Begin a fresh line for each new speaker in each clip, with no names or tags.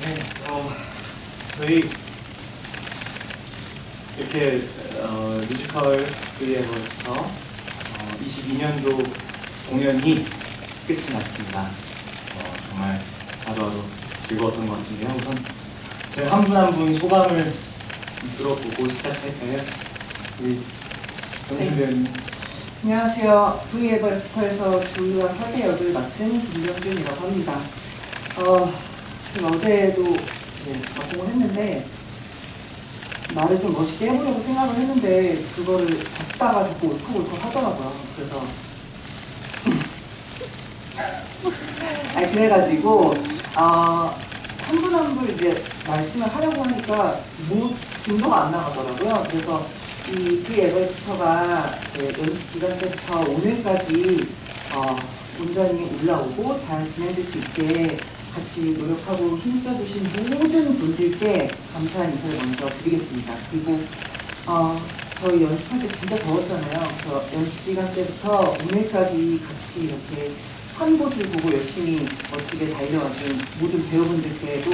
네, 어, 저희 이렇게 어, 뮤지컬 브이에버부터 어, 22년도 공연이 끝이 났습니다. 어, 정말 하루하루 즐거웠던 것 같은데요. 우선 저희 한분 한 분 소감을 들어보고 시작할까요? 우리 정신 배우님.
안녕하세요. V에버에서 조유와 서재 역을 맡은 김병준이라고 합니다. 어, 제가 어제도 이제 작곡을 했는데 말을 좀 멋있게 해보려고 생각을 했는데 그거를 잡다가 자꾸 울컥울컥 하더라고요. 그래서 아니 그래가지고 어, 한분 한 분 이제 말씀을 하려고 하니까 뭐 진도가 안 나가더라고요. 그래서 이 프리에버부터가 연습 기간 때부터 오늘까지 어, 온전히 올라오고 잘 진행될 수 있게 같이 노력하고 힘써주신 모든 분들께 감사한 인사를 먼저 드리겠습니다. 그리고 어, 저희 연습할 때 진짜 더웠잖아요. 그래서 연습 기간 때부터 오늘까지 같이 이렇게 한 곳을 보고 열심히 멋지게 달려와준 모든 배우분들께도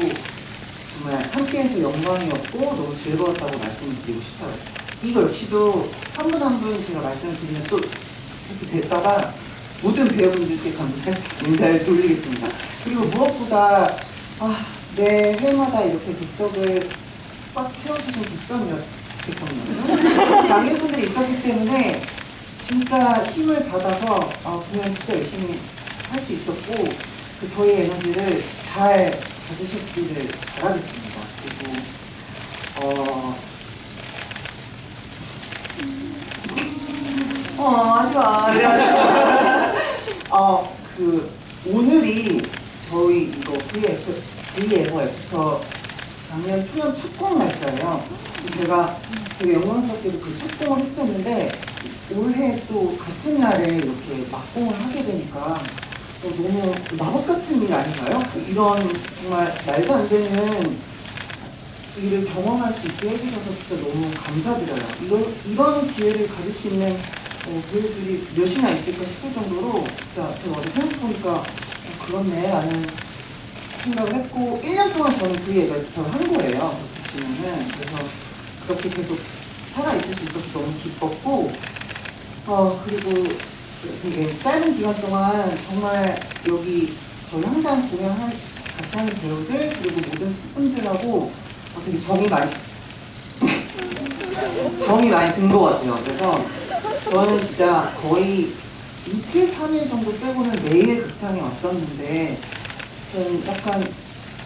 정말 함께해서 영광이었고 너무 즐거웠다고 말씀드리고 싶어요. 이거 역시도 한 분 한 분 제가 말씀을 드리면 또 이렇게 됐다가 모든 배우분들께 감사 인사를 돌리겠습니다. 그리고 무엇보다 아, 매 회마다 이렇게 객석을 꽉 채워주신 객석이요. 객석이요. 양해분들이 있었기 때문에 진짜 힘을 받아서 어, 공연 진짜 열심히 할 수 있었고 그 저희 에너지를 잘 가지셨기를 바라겠습니다. 그리고 어, 어 하지 마. 그래가지고 어, 그 오늘이 저희 이거 VF VF 애프터 작년 초연 첫공 날짜예요. 제가 되게 영광스럽게도 그 첫공을 했었는데 올해 또 같은 날에 이렇게 막공을 하게 되니까 어, 너무 마법 같은 일 아닌가요? 이런 정말 말도 안 되는 일을 경험할 수 있게 해주셔서 진짜 너무 감사드려요. 이런, 이런 기회를 가질 수 있는 어, 배우들이 몇이나 있을까 싶을 정도로 진짜 제가 어제 생각해보니까 어, 그렇네 라는 생각을 했고 1년 동안 저는 그 얘기를 한 거예요. 그렇게 보면은 그래서 그렇게 계속 살아있을 수 있어서 너무 기뻤고 어 그리고 되게 짧은 기간 동안 정말 여기 저희 항상 공연한 같이 하는 배우들 그리고 모든 스태프분들하고 어, 되게 정이 많이 정이 많이 든 것 같아요. 그래서 저는 진짜 거의 이틀, 3일 정도 빼고는 매일 극장에 왔었는데 저는 약간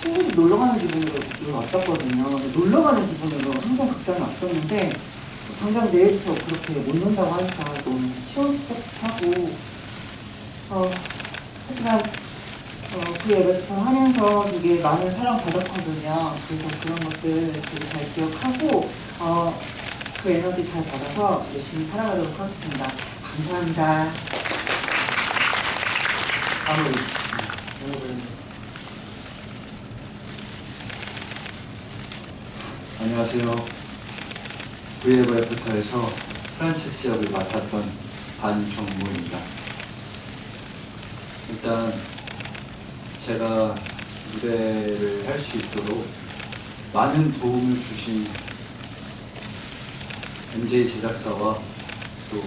친구들 놀러 가는 기분으로 왔었거든요. 놀러 가는 기분으로 항상 극장에 왔었는데 당장 내일부터 그렇게 못 논다고 하니까 너무 시원섭하고 어, 하지만 어, 그 에베터 하면서 되게 많은 사랑 받았거든요. 그래서 그런 것들 되게 잘 기억하고 어, 그 에너지 잘 받아서 열심히 살아가도록 하겠습니다. 감사합니다.
여러분.
안녕하세요. 브이에버 애프터에서 프란체스 역을 맡았던 반정모입니다. 일단 제가 무대를 할 수 있도록 많은 도움을 주신 MJ 제작사와 또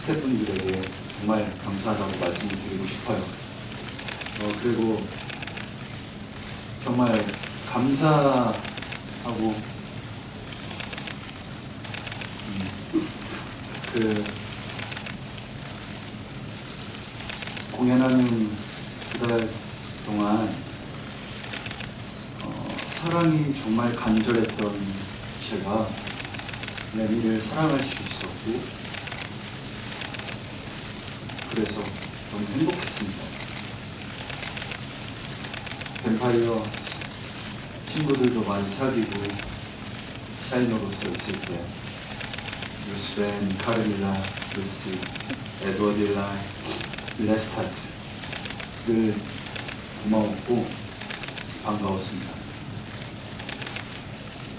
스태프분들에게 정말 감사하다고 말씀을 드리고 싶어요. 어, 그리고 정말 감사하고 음, 그 공연하는 두 달 동안 어, 사랑이 정말 간절했던 제가 레미를 사랑할 수 있었고 그래서 너무 행복했습니다. 뱀파이어 친구들도 많이 사귀고 샤이너로서 있을 때 루스벤, 카르밀라, 루시, 에드워딜라, 레스타트 늘 고마웠고 반가웠습니다.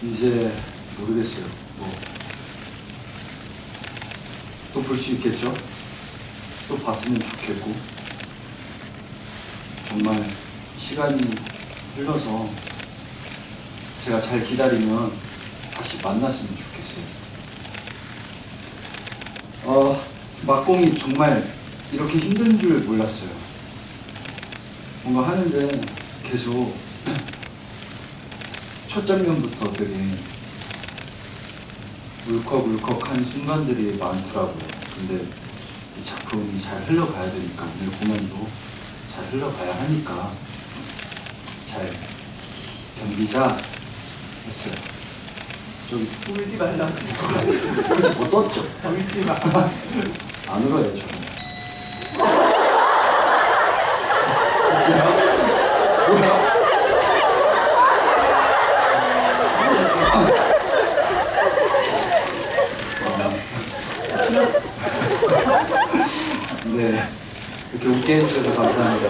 이제 모르겠어요. 뭐 또 볼 수 있겠죠? 또 봤으면 좋겠고 정말 시간이 흘러서 제가 잘 기다리면 다시 만났으면 좋겠어요. 어, 막공이 정말 이렇게 힘든 줄 몰랐어요. 뭔가 하는데 계속 첫 장면부터 되게 울컥울컥한 순간들이 많더라고요. 근데 이 작품이 잘 흘러가야 되니까 오늘 공연도 잘 흘러가야 하니까 잘 견디자 했어요. 저기
울지 말라고.
혹시 뭐 떴죠?
울지 마.
안 울어요 저는. 네, 이렇게 웃게 해주셔서 감사합니다.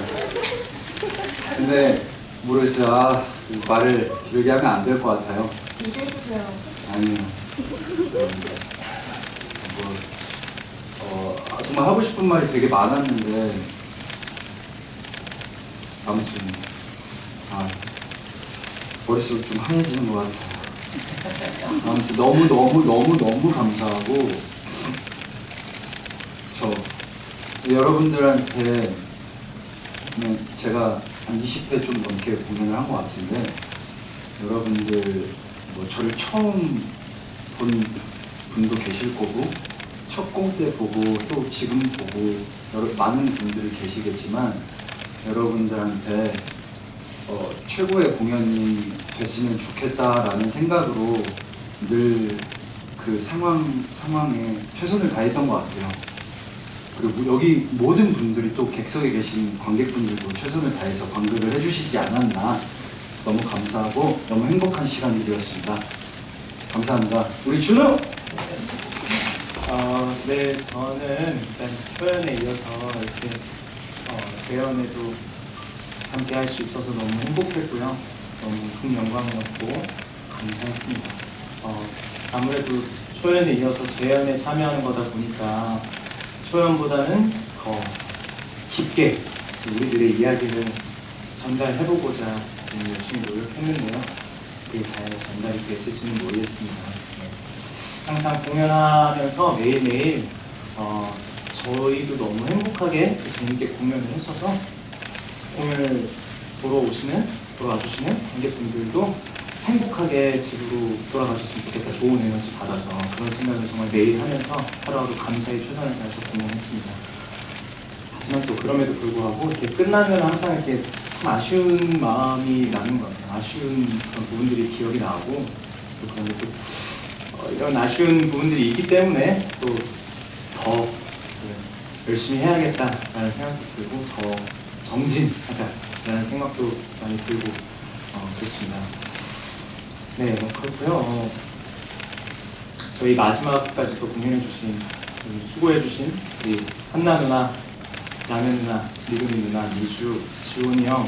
근데 모르겠어요. 아, 이 말을 길게 하면 안 될 것 같아요.
얘기해주세요.
아니요. 음, 뭐, 어, 아, 정말 하고 싶은 말이 되게 많았는데, 아무튼, 아, 머릿속 좀 하얘지는 것 같아요. 아무튼 너무, 너무, 너무, 너무 감사하고, 저, 여러분들한테, 그냥 제가 한 20회 좀 넘게 공연을 한 것 같은데, 여러분들 뭐 저를 처음 본 분도 계실 거고 첫 공 때 보고 또 지금 보고 여러, 많은 분들이 계시겠지만 여러분들한테 어, 최고의 공연이 됐으면 좋겠다라는 생각으로 늘 그 상황 상황에 최선을 다했던 것 같아요. 그리고 여기 모든 분들이 또 객석에 계신 관객분들도 최선을 다해서 관객을 해주시지 않았나 너무 감사하고 너무 행복한 시간들이었습니다. 감사합니다. 우리 준우!
어, 네, 저는 일단 표현에 이어서 이렇게 어, 재연에도 함께 할 수 있어서 너무 행복했고요. 너무 큰 영광이었고 감사했습니다. 어, 아무래도 초연에 이어서 재연에 참여하는 거다 보니까 초연보다는 더 깊게 우리들의 이야기를 전달해보고자 좀 열심히 노력했는데요. 그게 잘 전달이 됐을지는 모르겠습니다. 네. 항상 공연하면서 매일매일 어, 저희도 너무 행복하게 또 재밌게 공연을 했어서 공연을 보러 오시는 보러 와주시는 관객분들도 행복하게 집으로 돌아가셨으면 좋겠다 좋은 에너지 받아서 그런 생각을 정말 매일 하면서 하루하루 감사히 최선을 다해서 공연했습니다. 하지만 또 그럼에도 불구하고 이렇게 끝나면 항상 이렇게 참 아쉬운 마음이 나는 것 같아요. 아쉬운 그런 부분들이 기억이 나고 또 그런데 또 어, 이런 아쉬운 부분들이 있기 때문에 또 더 열심히 해야겠다라는 생각도 들고 더 정진하자라는 생각도 많이 들고 어, 그렇습니다. 네, 뭐 그렇고요. 어, 저희 마지막까지 또 공연해주신 음, 수고해주신 우리 한나 누나, 나는 누나, 미금이 누나, 미주, 지훈이 형,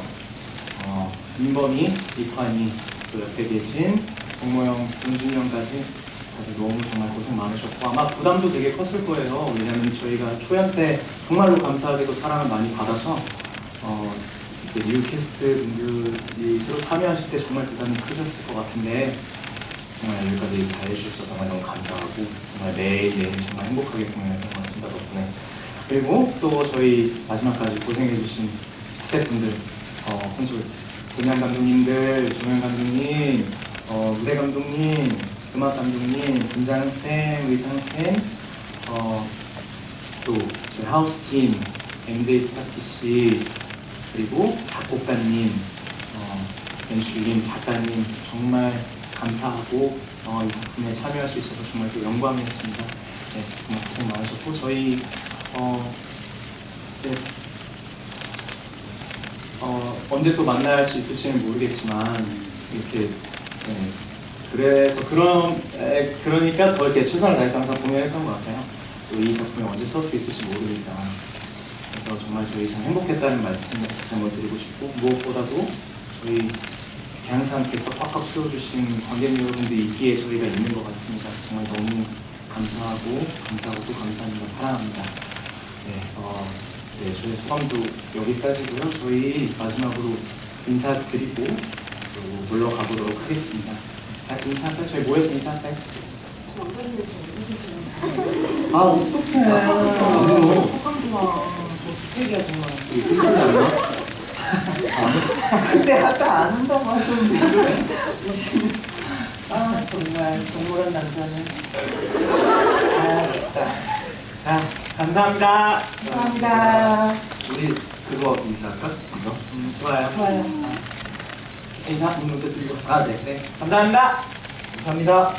어, 민범이, 이환이, 또 옆에 계신 동모 형, 동준이 형까지 다들 너무 정말 고생 많으셨고 아마 부담도 되게 컸을 거예요. 왜냐면 저희가 초연 때 정말로 감사하게도 사랑을 많이 받아서 어, 뉴 캐스트 분들이 새로 참여하실 때 정말 부담이 크셨을 것 같은데 정말 여기까지 잘 해주셔서 정말 너무 감사하고 정말 매일매일 정말 행복하게 공연했던 것 같습니다 덕분에. 그리고 또 저희 마지막까지 고생해주신 스태프분들 어, 콘솔 동양 감독님들, 조명 감독님, 어, 무대 감독님, 음악 감독님, 분장쌤, 의상쌤, 어, 또 하우스팀, MJ 스타키 씨, 그리고 작곡가님, 어, 연출님, 작가님 정말 감사하고 어, 이 작품에 참여할 수 있어서 정말 또 영광이었습니다. 네, 정말 고생 많으셨고 저희 어, 이제 어, 언제 또 만날 수 있을지는 모르겠지만 이렇게 네, 그래서 그런 에, 그러니까 더 이렇게 최선을 다해서 항상 공연했던 것 같아요. 또 이 작품이 언제 터질 수 있을지 모르니까 그래서 정말 저희 참 행복했다는 말씀 다시 한번 드리고 싶고 무엇보다도 저희 계속 꽉꽉 채워주신 관객 여러분들이 있기에 저희가 있는 것 같습니다. 정말 너무 감사하고 감사하고 또 감사합니다. 사랑합니다. 네, 어, 네, 저희 소감도 여기까지고요. 저희 마지막으로 인사드리고 그리고 물러가 보도록 하겠습니다. 자, 인사할까요? 저희 모여서 인사할까요? 아, 어떡해.
너무 좋아.
안 해요?
근데 아까 안 한다고 하셨는데 아 정말 동물원 남자는 아 진짜
자, 감사합니다.
감사합니다
우리 그거 인사할까? 이거?
음, 좋아요.
좋아요
인사 문자 드리고
아, 네.
네, 감사합니다.
감사합니다.